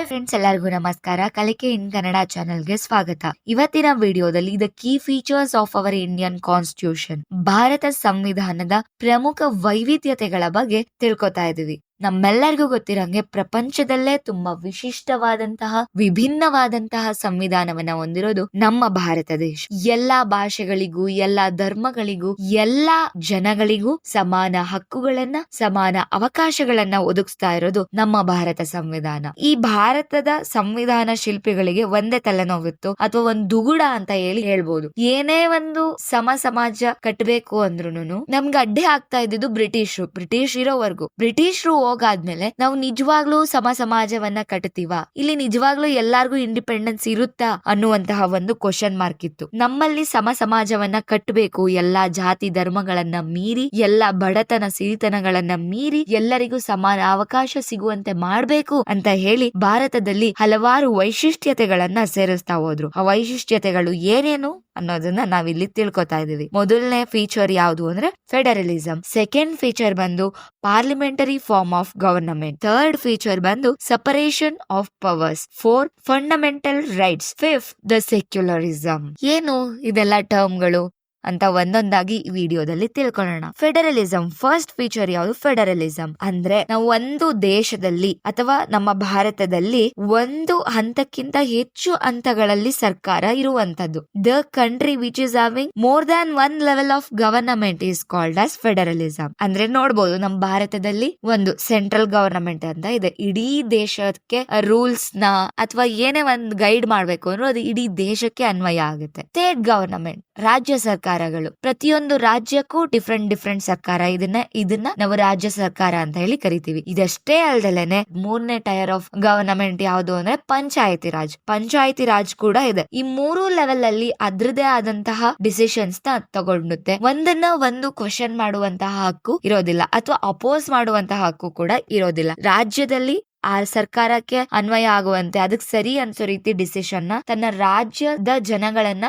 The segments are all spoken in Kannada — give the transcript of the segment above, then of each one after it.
ಹಾಯ್ ಫ್ರೆಂಡ್ಸ್ ಎಲ್ಲರಿಗೂ ನಮಸ್ಕಾರ. ಕಲಿಕೆ ಇನ್ ಕನ್ನಡ ಚಾನೆಲ್ಗೆ ಸ್ವಾಗತ. ಇವತ್ತಿನ ವಿಡಿಯೋದಲ್ಲಿ the key features of our Indian constitution Bharat ಸಂವಿಧಾನದ ಪ್ರಮುಖ ವೈವಿಧ್ಯತೆಗಳ ಬಗ್ಗೆ ತಿಳ್ಕೊತಾ ಇದೀವಿ ನಮ್ಮೆಲ್ಲರಿಗೂ ಗೊತ್ತಿರಂಗೆ ಪ್ರಪಂಚದಲ್ಲೇ ತುಂಬಾ ವಿಶಿಷ್ಟವಾದಂತಹ, ವಿಭಿನ್ನವಾದಂತಹ ಸಂವಿಧಾನವನ್ನ ಹೊಂದಿರೋದು ನಮ್ಮ ಭಾರತ ದೇಶ. ಎಲ್ಲಾ ಭಾಷೆಗಳಿಗೂ, ಎಲ್ಲಾ ಧರ್ಮಗಳಿಗೂ, ಎಲ್ಲಾ ಜನಗಳಿಗೂ ಸಮಾನ ಹಕ್ಕುಗಳನ್ನ, ಸಮಾನ ಅವಕಾಶಗಳನ್ನ ಒದಗಿಸ್ತಾ ಇರೋದು ನಮ್ಮ ಭಾರತ ಸಂವಿಧಾನ. ಈ ಭಾರತದ ಸಂವಿಧಾನ ಶಿಲ್ಪಿಗಳಿಗೆ ಒಂದೇ ತಲೆನೋವಿತ್ತು ಅಥವಾ ಒಂದು ದುಗುಡ ಅಂತ ಹೇಳಿ ಹೇಳ್ಬೋದು. ಏನೇ ಒಂದು ಸಮ ಸಮಾಜ ಕಟ್ಟಬೇಕು ಅಂದ್ರೂನು ನಮ್ಗೆ ಅಡ್ಡೆ ಆಗ್ತಾ ಇದ್ದಿದ್ದು ಬ್ರಿಟಿಷರು. ಬ್ರಿಟಿಷ್ ಇರೋವರೆಗೂ. ಬ್ರಿಟಿಷರು ಹೋಗಾದ್ಮೇಲೆ ನಾವು ನಿಜವಾಗ್ಲೂ ಸಮ ಸಮಾಜವನ್ನ ಕಟ್ತೀವ? ಇಲ್ಲಿ ನಿಜವಾಗ್ಲೂ ಎಲ್ಲಾರ್ಗೂ ಇಂಡಿಪೆಂಡೆನ್ಸ್ ಇರುತ್ತಾ ಅನ್ನುವಂತಹ ಒಂದು ಕ್ವಶನ್ ಮಾರ್ಕ್ ಇತ್ತು. ನಮ್ಮಲ್ಲಿ ಸಮ ಸಮಾಜವನ್ನ ಕಟ್ಟಬೇಕು ಎಲ್ಲಾ ಜಾತಿ ಧರ್ಮಗಳನ್ನ ಮೀರಿ, ಎಲ್ಲಾ ಬಡತನ ಸಿರಿತನಗಳನ್ನ ಮೀರಿ, ಎಲ್ಲರಿಗೂ ಸಮಾನ ಅವಕಾಶ ಸಿಗುವಂತೆ ಮಾಡ್ಬೇಕು ಅಂತ ಹೇಳಿ ಭಾರತದಲ್ಲಿ ಹಲವಾರು ವೈಶಿಷ್ಟ್ಯತೆಗಳನ್ನ ಸೇರಿಸ್ತಾ ಹೋದ್ರು. ಆ ವೈಶಿಷ್ಟ್ಯತೆಗಳು ಏನೇನು ಅನ್ನೋದನ್ನ ನಾವಿಲ್ಲಿ ತಿಳ್ಕೊತಾ ಇದೀವಿ ಮೊದಲನೇ ಫೀಚರ್ ಯಾವುದು ಅಂದ್ರೆ ಫೆಡರಲಿಸಂ. ಸೆಕೆಂಡ್ ಫೀಚರ್ ಬಂದು parliamentary form of government third feature ಬಂದು separation of powers four fundamental rights fifth the secularism ಏನು ಇದೆಲ್ಲ ಟರ್ಮ್ಗಳು ಅಂತ ಒಂದೊಂದಾಗಿ ಈ ವಿಡಿಯೋದಲ್ಲಿ ತಿಳ್ಕೊಳ್ಳೋಣ. ಫೆಡರಲಿಸಂ, ಫಸ್ಟ್ ಫೀಚರ್ ಯಾವುದು? ಫೆಡರಲಿಸಂ. ಅಂದ್ರೆ ನಾವು ಒಂದು ದೇಶದಲ್ಲಿ ಅಥವಾ ನಮ್ಮ ಭಾರತದಲ್ಲಿ ಒಂದು ಹಂತಕ್ಕಿಂತ ಹೆಚ್ಚು ಹಂತಗಳಲ್ಲಿ ಸರ್ಕಾರ ಇರುವಂತದ್ದು the country which is having more than one level of government is called as federalism ಅಂದ್ರೆ ನೋಡ್ಬೋದು, ನಮ್ಮ ಭಾರತದಲ್ಲಿ ಒಂದು ಸೆಂಟ್ರಲ್ ಗವರ್ನಮೆಂಟ್ ಅಂತ ಇದೆ. ಇಡೀ ದೇಶಕ್ಕೆ ರೂಲ್ಸ್ನ ಅಥವಾ ಏನೇ ಒಂದು ಗೈಡ್ ಮಾಡ್ಬೇಕು ಅಂದ್ರೆ ಅದು ಇಡೀ ದೇಶಕ್ಕೆ ಅನ್ವಯ ಆಗುತ್ತೆ. ಸ್ಟೇಟ್ ಗವರ್ನಮೆಂಟ್ ರಾಜ್ಯ ಸರ್ಕಾರಗಳು. ಪ್ರತಿಯೊಂದು ರಾಜ್ಯಕ್ಕೂ ಡಿಫ್ರೆಂಟ್ ಡಿಫ್ರೆಂಟ್ ಸರ್ಕಾರ ಇದನ್ನ ಇದನ್ನ ನಾವು ರಾಜ್ಯ ಸರ್ಕಾರ ಅಂತ ಹೇಳಿ ಕರಿತೀವಿ. ಇದಷ್ಟೇ ಅಲ್ದಲೇನೆ ಮೂರನೇ ಟೈರ್ ಆಫ್ ಗವರ್ನಮೆಂಟ್ ಯಾವುದು ಅಂದ್ರೆ ಪಂಚಾಯತಿ ರಾಜ್. ಪಂಚಾಯತಿ ರಾಜ್ ಕೂಡ ಇದೆ. ಈ ಮೂರು ಲೆವೆಲ್ ಅಲ್ಲಿ ಅದ್ರದೇ ಆದಂತಹ ಡಿಸಿಷನ್ಸ್ನ ತಗೊಂಡುತ್ತೆ. ಒಂದನ್ನ ಒಂದು ಕ್ವಶನ್ ಮಾಡುವಂತಹ ಹಕ್ಕು ಇರೋದಿಲ್ಲ. ಅಥವಾ ಅಪೋಸ್ ಮಾಡುವಂತಹ ಹಕ್ಕು ಕೂಡ ಇರೋದಿಲ್ಲ. ರಾಜ್ಯದಲ್ಲಿ ಆ ಸರ್ಕಾರಕ್ಕೆ ಅನ್ವಯ ಆಗುವಂತೆ ಅದಕ್ಕೆ ಸರಿ ಅನ್ಸೋ ರೀತಿ ಡಿಸಿಷನ್ನ ತನ್ನ ರಾಜ್ಯದ ಜನಗಳನ್ನ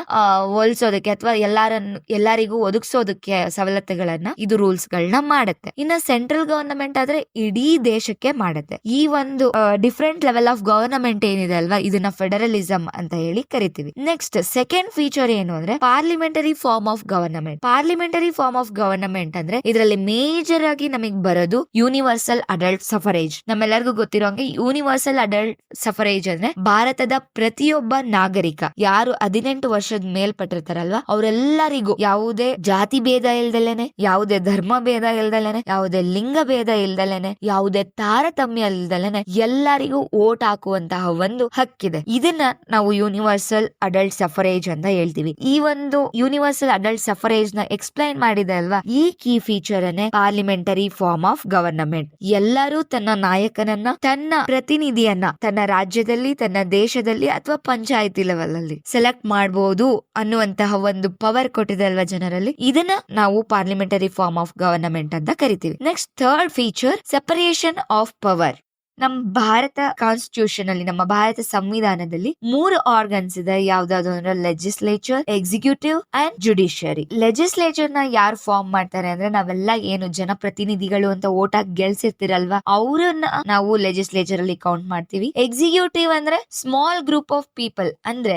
ಹೋಲಿಸೋದಕ್ಕೆ ಅಥವಾ ಎಲ್ಲಾರನ್ನು ಎಲ್ಲರಿಗೂ ಒದಗಿಸೋದಕ್ಕೆ ಸವಲತ್ತುಗಳನ್ನ ಇದು ರೂಲ್ಸ್ ಗಳನ್ನ ಮಾಡುತ್ತೆ. ಇನ್ನ ಸೆಂಟ್ರಲ್ ಗವರ್ನಮೆಂಟ್ ಆದ್ರೆ ಇಡೀ ದೇಶಕ್ಕೆ ಮಾಡುತ್ತೆ. ಈ ಒಂದು ಡಿಫ್ರೆಂಟ್ ಲೆವೆಲ್ ಆಫ್ ಗವರ್ನಮೆಂಟ್ ಏನಿದೆ ಅಲ್ವಾ, ಇದನ್ನ ಫೆಡರಲಿಸಂ ಅಂತ ಹೇಳಿ ಕರಿತೀವಿ. ನೆಕ್ಸ್ಟ್ ಸೆಕೆಂಡ್ ಫೀಚರ್ ಏನು ಅಂದ್ರೆ parliamentary form of government parliamentary form of government ಅಂದ್ರೆ ಇದರಲ್ಲಿ ಮೇಜರ್ ಆಗಿ ನಮಗೆ ಬರೋದು ಯೂನಿವರ್ಸಲ್ ಅಡಲ್ಟ್ ಸಫರೇಜ್ ನಮ್ಮೆಲ್ಲರಿಗೂ ಗೊತ್ತಿರೋಂಗೆ ಯೂನಿವರ್ಸಲ್ ಅಡಲ್ಟ್ ಸಫರೇಜ್ ಅಂದ್ರೆ ಭಾರತದ ಪ್ರತಿಯೊಬ್ಬ ನಾಗರಿಕ. ಯಾರು ಹದಿನೆಂಟು ವರ್ಷದ ಮೇಲ್ಪಟ್ಟಿರ್ತಾರಲ್ವಾ, ಅವರೆಲ್ಲರಿಗೂ ಯಾವುದೇ ಜಾತಿ ಭೇದ ಇಲ್ದಲೇನೆ, ಯಾವುದೇ ಧರ್ಮ ಭೇದ ಇಲ್ದಲೇನೆ, ಯಾವುದೇ ಲಿಂಗ ಭೇದ ಇಲ್ದಲೇನೆ, ಯಾವುದೇ ತಾರತಮ್ಯ ಇಲ್ದಲೇನೆ ಎಲ್ಲರಿಗೂ ಓಟ್ ಹಾಕುವಂತಹ ಒಂದು ಹಕ್ಕಿದೆ. ಇದನ್ನ ನಾವು ಯೂನಿವರ್ಸಲ್ ಅಡಲ್ಟ್ ಸಫರೇಜ್ ಅಂತ ಹೇಳ್ತೀವಿ. ಈ ಒಂದು ಯೂನಿವರ್ಸಲ್ ಅಡಲ್ಟ್ ಸಫರೇಜ್ನ ಎಕ್ಸ್ಪ್ಲೈನ್ ಮಾಡಿದೆ ಅಲ್ವಾ? ಈ ಕೀ ಫೀಚರ್ ಅನ್ನೇ ಪಾರ್ಲಿಮೆಂಟರಿ ಫಾರ್ಮ್ ಆಫ್ ಗವರ್ನಮೆಂಟ್ ಎಲ್ಲರೂ ತನ್ನ ನಾಯಕನನ್ನ ತನ್ನ ಪ್ರತಿನಿಧಿಯನ್ನ ತನ್ನ ರಾಜ್ಯದಲ್ಲಿ, ತನ್ನ ದೇಶದಲ್ಲಿ ಅಥವಾ ಪಂಚಾಯತಿ ಲೆವೆಲ್ ಅಲ್ಲಿ ಸೆಲೆಕ್ಟ್ ಮಾಡಬಹುದು ಅನ್ನುವಂತಹ ಒಂದು ಪವರ್ ಕೊಟ್ಟಿದೆ ಅಲ್ವಾ ಜನರಲ್ಲಿ? ಇದನ್ನ ನಾವು ಪಾರ್ಲಿಮೆಂಟರಿ ಫಾರ್ಮ್ ಆಫ್ ಗವರ್ನಮೆಂಟ್ ಅಂತ ಕರಿತೀವಿ. Next third feature, separation of power. ನಮ್ಮ ಭಾರತ ಕಾನ್ಸ್ಟಿಟ್ಯೂಷನ್ ಅಲ್ಲಿ, ನಮ್ಮ ಭಾರತ ಸಂವಿಧಾನದಲ್ಲಿ ಮೂರು ಆರ್ಗನ್ಸ್ ಇದೆ. ಯಾವ್ದಾದ್ರು ಅಂದ್ರೆ ಲೆಜಿಸ್ಲೇಚರ್ ಎಕ್ಸಿಕ್ಯೂಟಿವ್ ಅಂಡ್ ಜುಡಿಷಿಯರಿ ಲೆಜಿಸ್ಲೇಚರ್ನ ಯಾರು ಫಾರ್ಮ್ ಮಾಡ್ತಾರೆ ಅಂದ್ರೆ ನಾವೆಲ್ಲ ಏನು ಜನಪ್ರತಿನಿಧಿಗಳು ಅಂತ ಓಟ್ ಹಾಕಿ ಗೆಲ್ಸಿರ್ತಿರಲ್ವಾ? ಅವ್ರನ್ನ ನಾವು ಲೆಜಿಸ್ಲೇಚರ್ ಅಲ್ಲಿ ಕೌಂಟ್ ಮಾಡ್ತೀವಿ. ಎಕ್ಸಿಕ್ಯೂಟಿವ್ ಅಂದ್ರೆ ಸ್ಮಾಲ್ ಗ್ರೂಪ್ ಆಫ್ ಪೀಪಲ್ ಅಂದ್ರೆ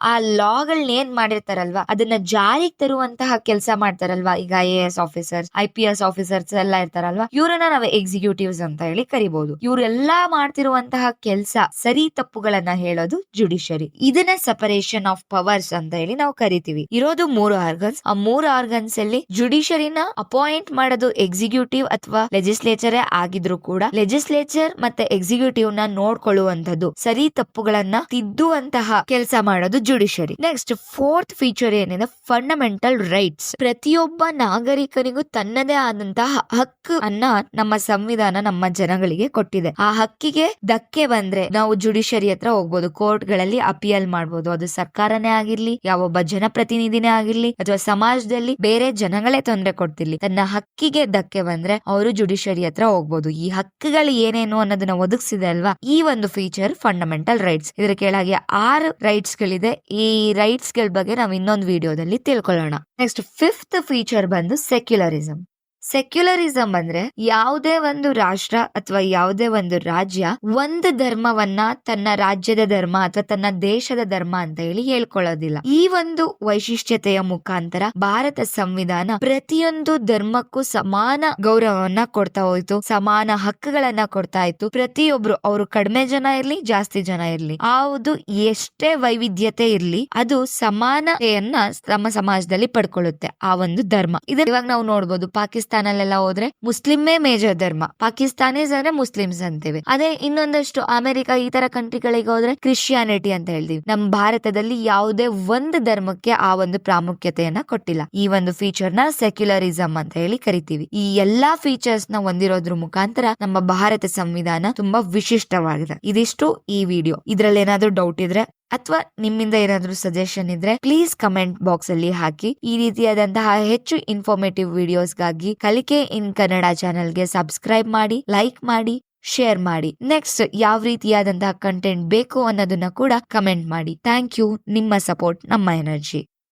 ಆ ಲಾಗಳನ್ನ ಏನ್ ಮಾಡಿರ್ತಾರಲ್ವಾ? ಅದನ್ನ ಜಾರಿಗೆ ತರುವಂತಹ ಕೆಲಸ ಮಾಡ್ತಾರಲ್ವಾ ಈಗ I A S officers I P S officers ಎಲ್ಲ ಇರ್ತಾರಲ್ವಾ? ಇವರನ್ನ ನಾವು ಎಕ್ಸಿಕ್ಯೂಟಿವ್ಸ್ ಅಂತ ಹೇಳಿ ಕರಿಬಹುದು ಇವರೆಲ್ಲಾ ಮಾಡ್ತಿರುವಂತಹ ಕೆಲಸ ಸರಿ ತಪ್ಪುಗಳನ್ನ ಹೇಳೋದು ಜುಡಿಷರಿ ಇದನ್ನ ಸಪರೇಷನ್ ಆಫ್ ಪವರ್ಸ್ ಅಂತ ಹೇಳಿ ನಾವು ಕರಿತೀವಿ. ಇರೋದು ಮೂರು ಆರ್ಗನ್ಸ್ ಆ ಮೂರು ಆರ್ಗನ್ಸ್ ಅಲ್ಲಿ ಜುಡಿಷರಿನ ಅಪಾಯಿಂಟ್ ಮಾಡೋದು ಎಕ್ಸಿಕ್ಯೂಟಿವ್ ಅಥವಾ ಲೆಜಿಸ್ಲೇಚರೇ ಆಗಿದ್ರು ಕೂಡ ಲೆಜಿಸ್ಲೇಚರ್ ಮತ್ತೆ ಎಕ್ಸಿಕ್ಯೂಟಿವ್ನ ನೋಡ್ಕೊಳ್ಳುವಂತದ್ದು ಸರಿ ತಪ್ಪುಗಳನ್ನ ತಿದ್ದುವಂತಹ ಕೆಲಸ ಮಾಡೋದು ಜುಡಿಷರಿ ನೆಕ್ಸ್ಟ್ ಫೋರ್ತ್ ಫೀಚರ್ ಏನಿದೆ? ಫಂಡಮೆಂಟಲ್ ರೈಟ್ಸ್ ಪ್ರತಿಯೊಬ್ಬ ನಾಗರಿಕನಿಗೂ ತನ್ನದೇ ಆದಂತಹ ಹಕ್ಕು ಅನ್ನ ನಮ್ಮ ಸಂವಿಧಾನ ನಮ್ಮ ಜನಗಳಿಗೆ ಕೊಟ್ಟಿದೆ. ಆ ಹಕ್ಕಿಗೆ ಧಕ್ಕೆ ಬಂದ್ರೆ ನಾವು ಜುಡಿಷರಿ ಹತ್ರ ಹೋಗ್ಬೋದು. ಕೋರ್ಟ್ಗಳಲ್ಲಿ ಅಪಿಯಲ್ ಮಾಡ್ಬೋದು. ಅದು ಸರ್ಕಾರನೇ ಆಗಿರ್ಲಿ ಯಾವೊಬ್ಬ ಜನಪ್ರತಿನಿಧಿನೇ ಆಗಿರ್ಲಿ, ಅಥವಾ ಸಮಾಜದಲ್ಲಿ ಬೇರೆ ಜನಗಳೇ ತೊಂದರೆ ಕೊಡ್ತಿರ್ಲಿ, ತನ್ನ ಹಕ್ಕಿಗೆ ಧಕ್ಕೆ ಬಂದ್ರೆ ಅವರು ಜುಡಿಷರಿ ಹತ್ರ ಹೋಗ್ಬೋದು. ಈ ಹಕ್ಕುಗಳು ಏನೇನು ಅನ್ನೋದನ್ನ ಒದಗಿಸಿದೆ ಅಲ್ವಾ? ಈ ಒಂದು ಫೀಚರ್ ಫಂಡಮೆಂಟಲ್ ರೈಟ್ಸ್ ಇದರ ಕೆಳಗೆ ಆರು ರೈಟ್ಸ್ ಗಳಿದೆ. ಈ ರೈಟ್ಸ್ಗಳ ಬಗ್ಗೆ ನಾವು ಇನ್ನೊಂದು ವಿಡಿಯೋದಲ್ಲಿ ತಿಳ್ಕೊಳ್ಳೋಣ. ನೆಕ್ಸ್ಟ್ ಫಿಫ್ತ್ ಫೀಚರ್ ಬಂದು ಸೆಕ್ಯುಲರಿಸಂ ಸೆಕ್ಯುಲರಿಸಂ ಅಂದ್ರೆ ಯಾವುದೇ ಒಂದು ರಾಷ್ಟ್ರ ಅಥವಾ ಯಾವುದೇ ಒಂದು ರಾಜ್ಯ ಒಂದು ಧರ್ಮವನ್ನ ತನ್ನ ರಾಜ್ಯದ ಧರ್ಮ ಅಥವಾ ತನ್ನ ದೇಶದ ಧರ್ಮ ಅಂತ ಹೇಳಿ ಹೇಳ್ಕೊಳ್ಳೋದಿಲ್ಲ. ಈ ಒಂದು ವೈಶಿಷ್ಟ್ಯತೆಯ ಮುಖಾಂತರ ಭಾರತ ಸಂವಿಧಾನ ಪ್ರತಿಯೊಂದು ಧರ್ಮಕ್ಕೂ ಸಮಾನ ಗೌರವವನ್ನ ಕೊಡ್ತಾ ಹೋಯ್ತು, ಸಮಾನ ಹಕ್ಕುಗಳನ್ನ ಕೊಡ್ತಾ ಇತ್ತು. ಪ್ರತಿಯೊಬ್ರು, ಅವರು ಕಡಿಮೆ ಜನ ಇರ್ಲಿ, ಜಾಸ್ತಿ ಜನ ಇರ್ಲಿ. ಯಾವುದು ಎಷ್ಟೇ ವೈವಿಧ್ಯತೆ ಇರ್ಲಿ, ಅದು ಸಮಾನತೆಯನ್ನ ನಮ್ಮ ಸಮಾಜದಲ್ಲಿ ಪಡ್ಕೊಳ್ಳುತ್ತೆ ಆ ಒಂದು ಧರ್ಮ. ಇವಾಗ ನಾವು ನೋಡ್ಬೋದು ಪಾಕಿಸ್ತಾನಲ್ಲೆಲ್ಲ ಹೋದ್ರೆ ಮುಸ್ಲಿಮೇ ಮೇಜರ್ ಧರ್ಮ. ಪಾಕಿಸ್ತಾನೀಸ್ ಅಂದ್ರೆ ಮುಸ್ಲಿಮ್ಸ್ ಅಂತೇವೆ. ಅದೇ ಇನ್ನೊಂದಷ್ಟು ಅಮೆರಿಕ ಈ ತರ ಕಂಟ್ರಿಗಳಿಗೆ ಹೋದ್ರೆ ಕ್ರಿಶ್ಚಿಯಾನಿಟಿ ಅಂತ ಹೇಳ್ತೀವಿ. ನಮ್ಮ ಭಾರತದಲ್ಲಿ ಯಾವುದೇ ಒಂದು ಧರ್ಮಕ್ಕೆ ಆ ಒಂದು ಪ್ರಾಮುಖ್ಯತೆಯನ್ನ ಕೊಟ್ಟಿಲ್ಲ. ಈ ಒಂದು ಫೀಚರ್ನ ಸೆಕ್ಯುಲರಿಸಂ ಅಂತ ಹೇಳಿ ಕರಿತೀವಿ. ಈ ಎಲ್ಲಾ ಫೀಚರ್ಸ್ನ ಹೊಂದಿರೋದ್ರ ಮುಖಾಂತರ ನಮ್ಮ ಭಾರತ ಸಂವಿಧಾನ ತುಂಬಾ ವಿಶಿಷ್ಟವಾಗಿದೆ. ಇದಿಷ್ಟು ಈ ವಿಡಿಯೋ ಇದ್ರಲ್ಲಿ ಏನಾದ್ರೂ ಡೌಟ್ ಇದ್ರೆ ಅಥವಾ ನಿಮ್ಮಿಂದ ಏನಾದರೂ ಸಜೆಷನ್ ಇದ್ರೆ ಪ್ಲೀಸ್ ಕಮೆಂಟ್ ಬಾಕ್ಸ್ ಅಲ್ಲಿ ಹಾಕಿ. ಈ ರೀತಿಯಾದಂತಹ ಹೆಚ್ಚು ಇನ್ಫಾರ್ಮೇಟಿವ್ ವಿಡಿಯೋಸ್ಗಾಗಿ ಕಲಿಕೆ ಇನ್ ಕನ್ನಡ ಚಾನೆಲ್ಗೆ ಸಬ್ಸ್ಕ್ರೈಬ್ ಮಾಡಿ ಲೈಕ್ ಮಾಡಿ ಶೇರ್ ಮಾಡಿ. ನೆಕ್ಸ್ಟ್ ಯಾವ ರೀತಿಯಾದಂತಹ ಕಂಟೆಂಟ್ ಬೇಕು ಅನ್ನೋದನ್ನ ಕೂಡ ಕಮೆಂಟ್ ಮಾಡಿ. ಥ್ಯಾಂಕ್ ಯು ನಿಮ್ಮ ಸಪೋರ್ಟ್ ನಮ್ಮ ಎನರ್ಜಿ